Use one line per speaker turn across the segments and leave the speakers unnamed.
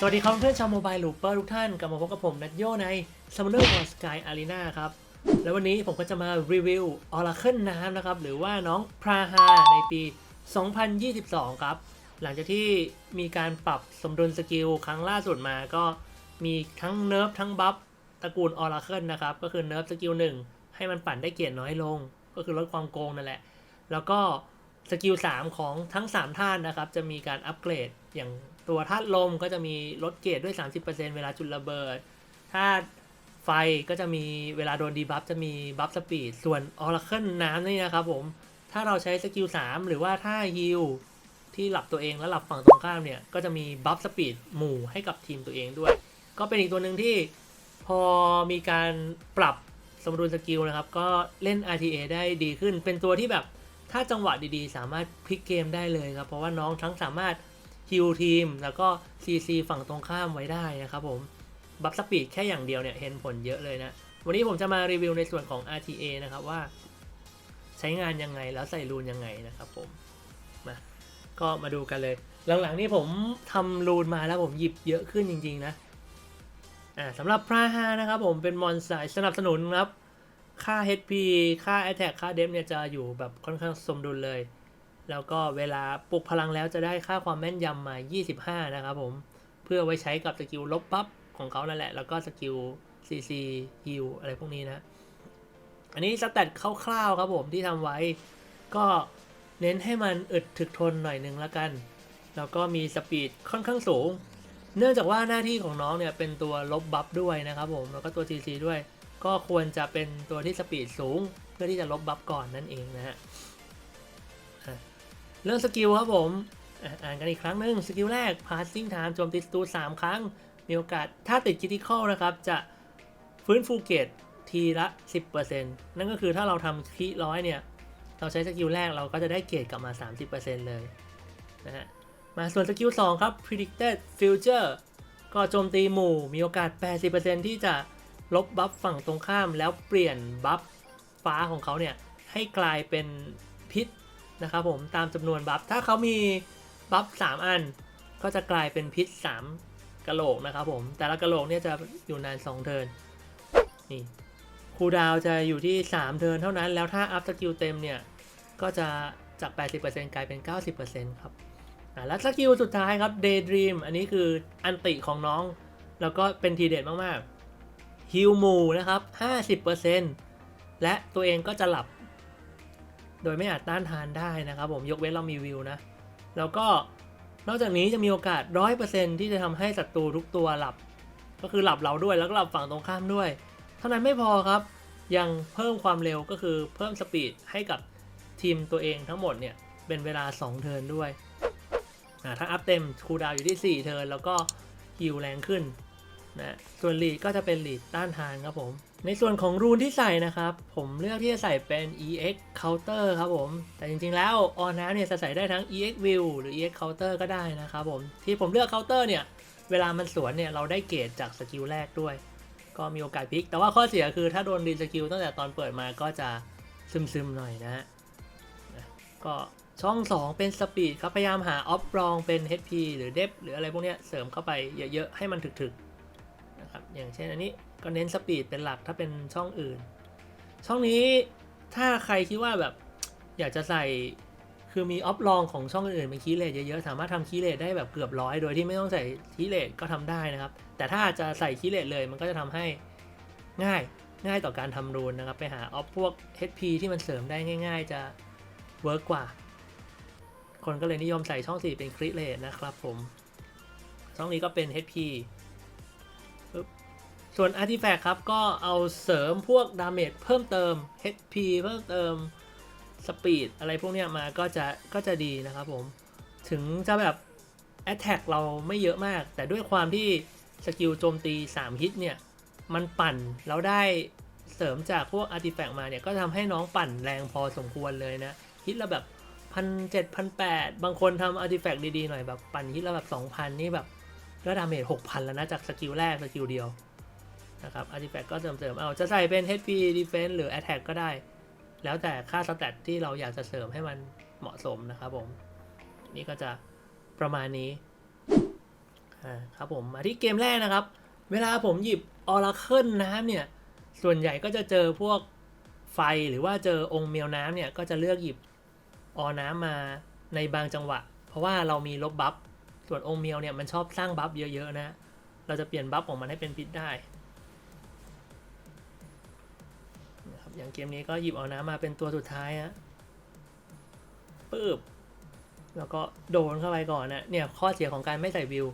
สวัสดีครับเพื่อนชาวโมบายลูปเปอร์ทุกท่านกลับมาพบกับผมนัทโยใน Summoner of Sky Arena ครับ แล้ววันนี้ผมก็จะมารีวิว Oracle น้ำนะครับ หรือว่าน้องพราฮาในปี 2022 ครับ หลังจากที่มีการปรับสมดุลสกิลครั้งล่าสุดมาก็มีทั้งเนิร์ฟทั้งบัฟตระกูล Oracle นะครับ ก็คือเนิร์ฟสกิล1 ให้มันปั่นได้เกียรน้อยลง ก็คือลดความโกงนั่นแหละ แล้วก็สกิล3ของทั้ง 3 ท่านนะครับจะมีการอัปเกรดอย่าง ตัวธาตุลมก็จะมีลดเกรดด้วย 30%เวลาจุดระเบิดธาตุไฟก็จะมีเวลาโดนดีบัฟจะมีบัฟสปีด ส่วนออร์เคิลน้ำนี่นะครับผม ถ้าเราใช้สกิล 3 หรือว่าถ้าฮิลที่หลับตัวเองแล้วหลับฝั่งตรงข้ามเนี่ย ก็จะมีบัฟสปีดหมู่ให้กับทีมตัวเองด้วย ก็เป็นอีกตัวหนึ่งที่พอมีการปรับสมดุลสกิลนะครับ ก็เล่น RTA ได้ดีขึ้น เป็นตัวที่แบบถ้าจังหวะดีๆ สามารถพลิกเกมได้เลยครับ เพราะว่าน้องทั้งสามารถ ฮิลทีม แล้วก็ CC ฝั่งตรงข้ามไว้ได้นะครับผม บัฟสปีดแค่อย่างเดียวเนี่ยเห็นผลเยอะเลยนะ วันนี้ผมจะมารีวิวในส่วนของ RTA นะครับว่า ใช้งานยังไงแล้วใส่รูนยังไงนะครับผม มาก็มาดูกันเลย หลังๆนี่ผมทำรูนมาแล้วผมหยิบเยอะขึ้นจริง ๆ นะอ่าสำหรับพราฮานะครับผมเป็นมอนสายสนับสนุนครับ ค่า HP ค่า Attack ค่า Def เนี่ยจะอยู่แบบค่อนข้างสมดุลเลย แล้วก็เวลาปลุกพลังแล้วจะได้ค่าความแม่นยำมา 25 นะครับผม เพื่อไว้ใช้กับสกิลลบปั๊บของเขานั่นแหละ แล้วก็สกิล CC Heal อะไรพวกนี้นะ อันนี้สแตทคร่าวๆครับผมที่ทำไว้ ก็เน้นให้มันอึดถึกทนหน่อยนึงละกัน แล้วก็มีสปีดค่อนข้างสูง เนื่องจากว่าหน้าที่ของน้องเนี่ยเป็นตัวลบบัฟด้วยนะครับผม แล้วก็ตัว CC ด้วย ก็ควรจะเป็นตัวที่สปีดสูง เพื่อที่จะลบบัฟก่อนนั่นเองนะฮะ เรื่องสกิลครับผมอะอ่านกันอีกครั้งหนึ่งสกิลแรก passing time โจมตีศัตรู3 ครั้ง มีโอกาสถ้าติด critical นะครับ จะฟื้นฟูเกตทีละ 10%นั่นก็คือถ้าเราทำคีร้อยเนี่ย เราใช้สกิลแรกเราก็จะได้เกรดกลับมา 30%เลยนะฮะ มาส่วนสกิล2ครับ predicted future ก็โจมตีหมู่ มีโอกาส 80%ที่จะลบบัฟฝั่งตรงข้ามแล้วเปลี่ยนบัฟฟ้าของเขาเนี่ยให้กลายเป็นพิษ นะครับผมตามจำนวนบัฟถ้าเขามีบัฟ3อันก็จะกลายเป็นพิษ3กะโหลกนะครับผมแต่ละกะโหลกเนี่ยจะอยู่นาน2เทิร์นนี่คูดาวจะอยู่ที่3เทิร์นเท่านั้นแล้วถ้าอัพสกิลเต็มเนี่ยก็จะจาก 80%กลายเป็น 90%ครับอะแล้วสกิลสุดท้ายครับ Daydream อันนี้คืออันติของน้อง แล้วก็เป็นทีเด็ดมากๆฮิลมูนะครับ 50%และตัวเองก็จะหลับ โดยไม่อาจต้านทานได้นะครับผมยกเว้นเรามีวิวนะ แล้วก็นอกจากนี้จะมีโอกาส 100%ที่จะทำให้ศัตรูทุกตัวหลับ ก็คือหลับเราด้วยแล้วก็หลับฝั่งตรงข้ามด้วย เท่านั้นไม่พอครับ ยังเพิ่มความเร็วก็คือเพิ่มสปีดให้กับทีมตัวเองทั้งหมดเนี่ยเป็นเวลา 2 เทิร์นด้วยถ้าอัพเต็มคูดาวอยู่ที่ 4 เทิร์นแล้วก็ฮิลแรงขึ้นนะส่วนลีดก็จะเป็นลีดต้านทานครับผม ในส่วนของรูนที่ใส่นะครับ ผมเลือกที่จะใส่เป็น EX Counter ครับผม แต่จริงๆแล้วออนน้เนี่ยจะใส่ได้ทั้ง EX View หรือ EX Counter ก็ได้นะครับผม ที่ผมเลือก Counter เนี่ย เวลามันสวนเนี่ยเราได้เกรดจากสกิลแรกด้วย ก็มีโอกาสพลิก แต่ว่าข้อเสียคือถ้าโดนรีสกิลตั้งแต่ตอนเปิดมาก็จะซึมๆหน่อยนะฮะอะก็ช่อง 2 เป็นสปีดครับพยายามหาออฟรองเป็น HP หรือเดฟหรืออะไรพวกเนี้ยเสริมเข้าไปเยอะๆให้มันถึกๆ นะครับ อย่างเช่นอันนี้ก็เน้นสปีดเป็นหลักถ้าเป็นช่องอื่น ช่องนี้ถ้าใครคิดว่าแบบอยากจะใส่คือมีออฟรองของช่องอื่นเป็นคีเลทเยอะๆ สามารถทำคีเลทได้แบบเกือบร้อยโดยที่ไม่ต้องใส่คีเลทก็ทำได้นะครับ แต่ถ้าจะใส่คีเลทเลยมันก็จะทำให้ง่ายง่ายต่อการทำรูนนะครับ ไปหาออฟพวก HP ที่มันเสริมได้ง่าย ๆ จะเวิร์กกว่า คนก็เลยนิยมใส่ช่อง 4 เป็นคริเลตนะครับผม ช่องนี้ก็เป็น HP ส่วน Artifact ครับ ก็เอาเสริมพวกดาเมจเพิ่มเติม HP เพิ่มเติมสปีดอะไรพวกเนี้ยมาก็จะก็จะดีนะครับผม ถึงจะแบบ Attack เราไม่เยอะมาก แต่ด้วยความที่สกิลโจมตี 3 ฮิตเนี่ย มันปั่นแล้วได้เสริมจากพวก Artifact มาเนี่ย ก็ทำให้น้องปั่นแรงพอสมควรเลยนะ ฮิตละแบบพันเจ็ดพันแปดบางคนทำอาร์ติแฟกดีๆหน่อยแบบปั่นฮิตละแบบสองพันนี่แบบก็ดาเมจหกพันแล้วนะจากสกิลแรกสกิลเดียว นะครับอาร์ติแฟกต์ก็เสริมๆเอาจะใส่เป็น HP Defense หรือ Attack ก็ได้ แล้วแต่ค่าสแตทที่เราอยากจะเสริมให้มันเหมาะสมนะครับผม นี่ก็จะประมาณนี้ครับผมมาที่เกมแรกนะครับ เวลาผมหยิบออราเคิลน้ำเนี่ย ส่วนใหญ่ก็จะเจอพวกไฟหรือว่าเจอองค์เมียวน้ำเนี่ย ก็จะเลือกหยิบออน้ำมาในบางจังหวะ เพราะว่าเรามีลบบัฟส่วนองค์เมียวเนี่ยมันชอบสร้างบัฟเยอะๆนะ เราจะเปลี่ยนบัฟของมันให้เป็นพิษได้ อย่างเกมนี้ก็หยิบเอาน้ำมาเป็นตัวสุดท้ายฮะปึ๊บแล้วก็โดนเข้าไปก่อนนะเนี่ยข้อเสียของการไม่ใส่วิว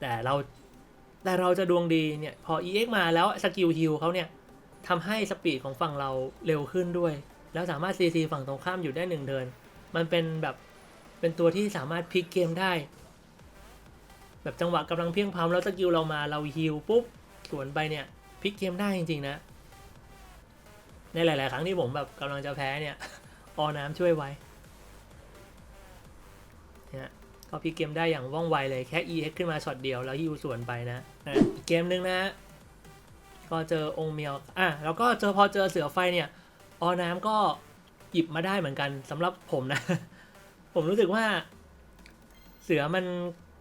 แต่เราแต่เราจะดวงดีเนี่ย พอ EX มาแล้วสกิลฮิลเขาเนี่ยทำให้สปีดของฝั่งเราเร็วขึ้นด้วย แล้วสามารถ CC ฝั่งตรงข้ามอยู่ได้หนึ่งเดิน มันเป็นแบบเป็นตัวที่สามารถพลิกเกมได้ แบบจังหวะกำลังเพียงพร้ำแล้วสกิลเรามาเราฮิลปุ๊บ สวนไปเนี่ยพลิกเกมได้จริง ๆ นะ ในหลาย ๆ ครั้งที่ผมแบบกำลังจะแพ้เนี่ยออน้ำช่วยไว้เนี่ยก็พลิกเกมได้อย่างว่องไวเลยแค่ EX ขึ้นมาช็อตเดียวแล้วฮิวสวนไปนะอะอีกเกมหนึ่งนะก็เจอองค์เมียวอะแล้วก็เจอพอเจอเสือไฟเนี่ยออน้ำก็หยิบมาได้เหมือนกันสำหรับผมนะ ผมรู้สึกว่า เสือมัน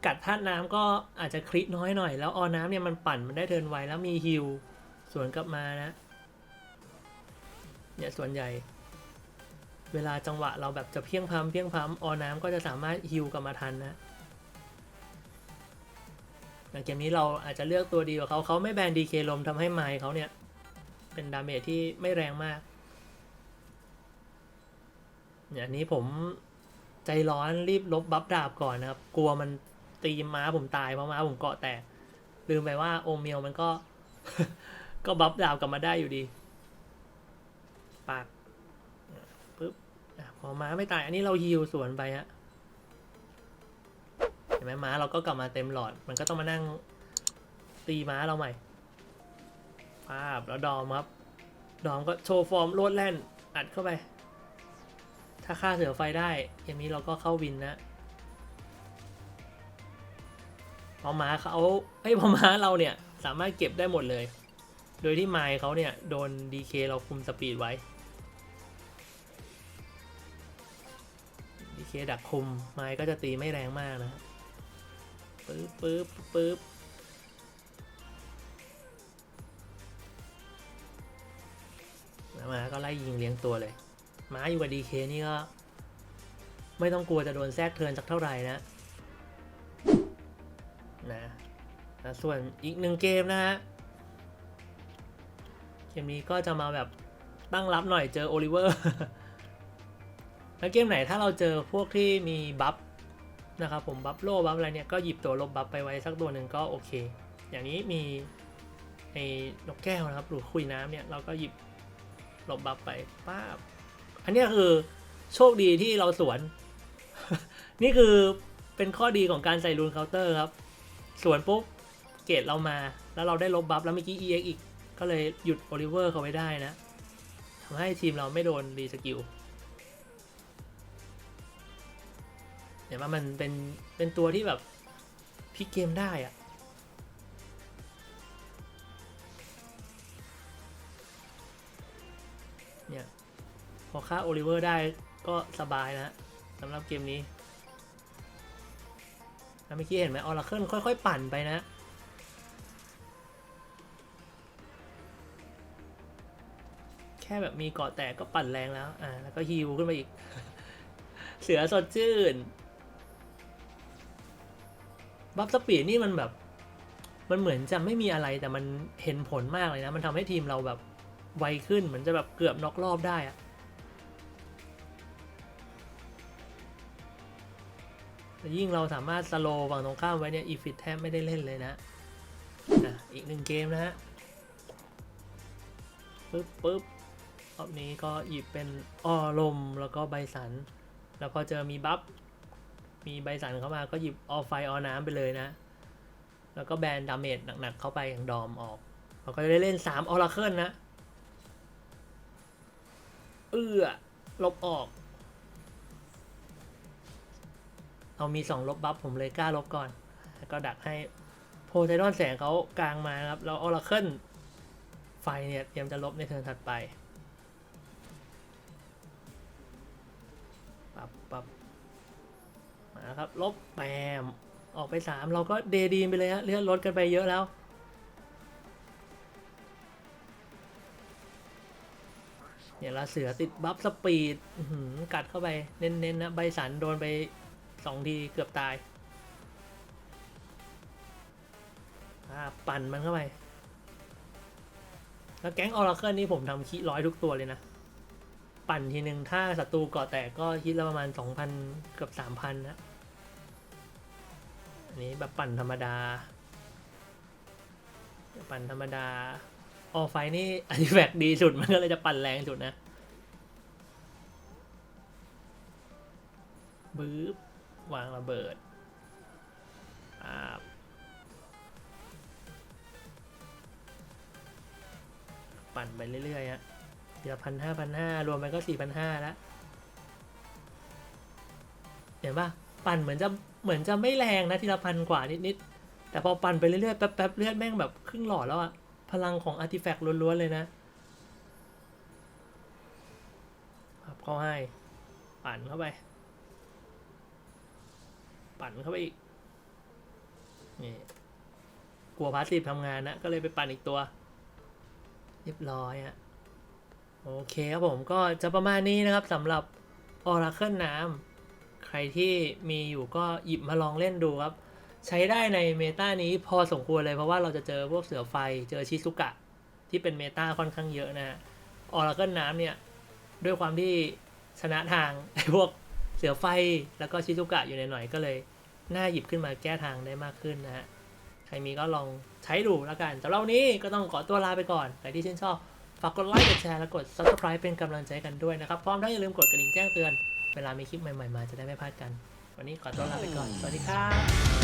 กัดธาตุน้ำก็อาจจะคริน้อยหน่อย แล้วออน้ำเนี่ยมันปั่นมันได้เทินไวแล้วมีฮิวสวนกลับมานะ เนี่ยส่วนใหญ่ เวลาจังหวะเราแบบจะเพียงพำเพียงพำออน้ำก็จะสามารถฮิวกลับมาทันนะอย่างเกมนี้เราอาจจะเลือกตัวดีกว่าเขาเขาไม่แบนดีเคลมทำให้ไมค์เขาเนี่ย เป็นดาเมจที่ไม่แรงมากเนี่ยอันนี้ผมใจร้อนรีบลบบัฟดาบก่อนนะครับ กลัวมัน ตีม้าผมตายเพราะม้าผมเกาะแตกลืมไปว่าโอเมียวมันก็ ก็บัฟดาบกลับมาได้อยู่ดี ปากปึ๊บพอม้าไม่ตาย อันนี้เราฮิวสวนไปฮะเห็นไหมม้าเราก็กลับมาเต็มหลอด มันก็ต้องมานั่งตีม้าเราใหม่ภาพแล้วดอมครับ ดอมก็โชว์ฟอร์มโลดแล่นอัดเข้าไป ถ้าฆ่าเสือไฟได้อย่างนี้เราก็เข้าวินนะ พอมาเขาไอ้ยพอมาเราเนี่ยสามารถเก็บได้หมดเลย โดยที่ไมค์เขาเนี่ยโดนดีเคเราคุมสปีดไว้ดีเคดักคุมไม้ก็จะตีไม่แรงมากนะปึ๊บปึ๊บปึ๊บมาก็ไล่ยิงเลี้ยงตัวเลย ม้าอยู่กับดีเคนี่ก็ ไม่ต้องกลัวจะโดนแทรกเทินสักเท่าไหร่นะ นะส่วนอีกหนึ่งเกมนะฮะ เกมนี้ก็จะมาแบบตั้งรับหน่อยเจอโอลิเวอร์แล้วเกมไหนถ้าเราเจอพวกที่มีบัฟนะครับผมบัฟโลบัฟอะไรเนี่ยก็หยิบตัวลบบัฟไปไว้สักตัวหนึ่งก็โอเค อย่างนี้มีไอ้นกแก้วนะครับหรือคุยน้ำเนี่ยเราก็หยิบลบบัฟไปป้าบอันนี้คือโชคดีที่เราสวน นี่คือเป็นข้อดีของการใส่รูนเคาน์เตอร์ครับ สวนปุ๊บ เกรดเรามา แล้วเราได้ลบบัฟแล้วเมื่อกี้ EX อีก ก็เลยหยุดโอลิเวอร์เขาไว้ได้นะทำให้ทีมเราไม่โดนรีสกิลเห็นว่ามันเป็นเป็นตัวที่แบบพลิกเกมได้อะเนี่ยพอฆ่าโอลิเวอร์ได้ก็สบายนะสำหรับเกมนี้แล้วเมื่อกี้เห็นไหมออร์เคิลค่อย ๆ ปั่นไปนะ ค่แบบมีเกาะแตกก็ปั่นแรงแล้ว อ่า แล้วก็ฮิวขึ้นมาอีก เสือสดชื่น บัฟสปีดนี่มันแบบ มันเหมือนจะไม่มีอะไรแต่มันเห็นผลมากเลยนะ มันทำให้ทีมเราแบบไวขึ้น เหมือนจะแบบเกือบน็อกรอบได้อะยิ่งเราสามารถสโลว์ฝั่งตรงข้ามไว้เนี่ยอีฟิตแทบไม่ได้เล่นเลยนะอะอีกหนึ่งเกมนะฮะปึ๊บปึ๊บ รอบนี้ก็หยิบเป็นอ้อลมแล้วก็ใบสัน แล้วก็เจอมีบัฟ มีใบสันเข้ามาก็หยิบออไฟออน้ำไปเลยนะ แล้วก็แบนดาเมจหนักๆเข้าไปอย่างดอมออกเราก็จะได้เล่น3ออราเคิลนะ เอื้อ ลบออก เรามี 2 ลบบัฟผมเลยกล้าลบก่อน แล้วก็ดักให้โพไซดอนแสงเขากลางมาครับแล้วออราเคิลไฟเนี่ยเตรียมจะลบในเทิร์นถัดไป ปับปับมาครับ ลบแปมออกไปสามเราก็เดดีนไปเลยฮะเลื่อนรถกันไปเยอะแล้ว เนี่ยละเสือติดบัฟสปีดหือกัดเข้าไป เน้นๆนะใบสันโดนไปสองทีเกือบตายาปั่นมันเข้าไป แล้วแก๊งออร์เคิลนี่ผมทำคิร้อยทุกตัวเลยนะ ปั่นทีหนึ่งถ้าศัตรูเกาะแตกก็คิดละประมาณ 2,000 เกือบ 3,000นะอันนี้แบบปั่นธรรมดา ปั่นธรรมดา ออไฟนี่อันนี้แฟกดีสุด มันก็เลยจะปั่นแรงสุดนะบื้บวางระเบิดอ่าปั่นไปเรื่อยๆฮะ เดี๋ยวพันห้าพันห้ารวมไปก็สี่พันห้าแล้วเห็นปะปั่นเหมือนจะเหมือนจะไม่แรงนะทีละพันกว่านิดๆแต่พอปั่นไปเรื่อยๆแป๊บๆเลือดแม่งแบบครึ่งหลอดแล้วอะพลังของอาร์ติแฟกต์ล้วนๆเลยนะครับเข้าให้ ปั่นเข้าไป ปั่นเข้าไปอีกนี่กลัวพาสซีฟทำงานนะก็เลยไปปั่นอีกตัว เรียบร้อยอะ โอเคครับผมก็จะประมาณนี้นะครับสำหรับ Oracle น้ำใครที่มีอยู่ก็หยิบมาลองเล่นดูครับ ใช้ได้ในเมตานี้พอสมควรเลยเพราะว่าเราจะเจอพวกเสือไฟเจอชิซุกะ ที่เป็นเมตาค่อนข้างเยอะนะฮะออร์เคิลน้ำเนี่ย ด้วยความที่ชนะทางไอ้พวกเสือไฟแล้วก็ชิซุกะอยู่ในหน่อยก็เลย น่าหยิบขึ้นมาแก้ทางได้มากขึ้นนะฮะใครมีก็ลองใช้ดูแล้วกันสำหรับวันนี้ก็ต้องขอตัวลาไปก่อนใครที่ชื่นชอบ ฝากกดไลค์ กดแชร์ และกด subscribe เป็นกำลังใจกันด้วยนะครับ พร้อมทั้งอย่าลืมกดกระดิ่งแจ้งเตือน เวลามีคลิปใหม่ๆมาจะได้ไม่พลาดกัน วันนี้ขอตัวลาไปก่อน สวัสดีครับ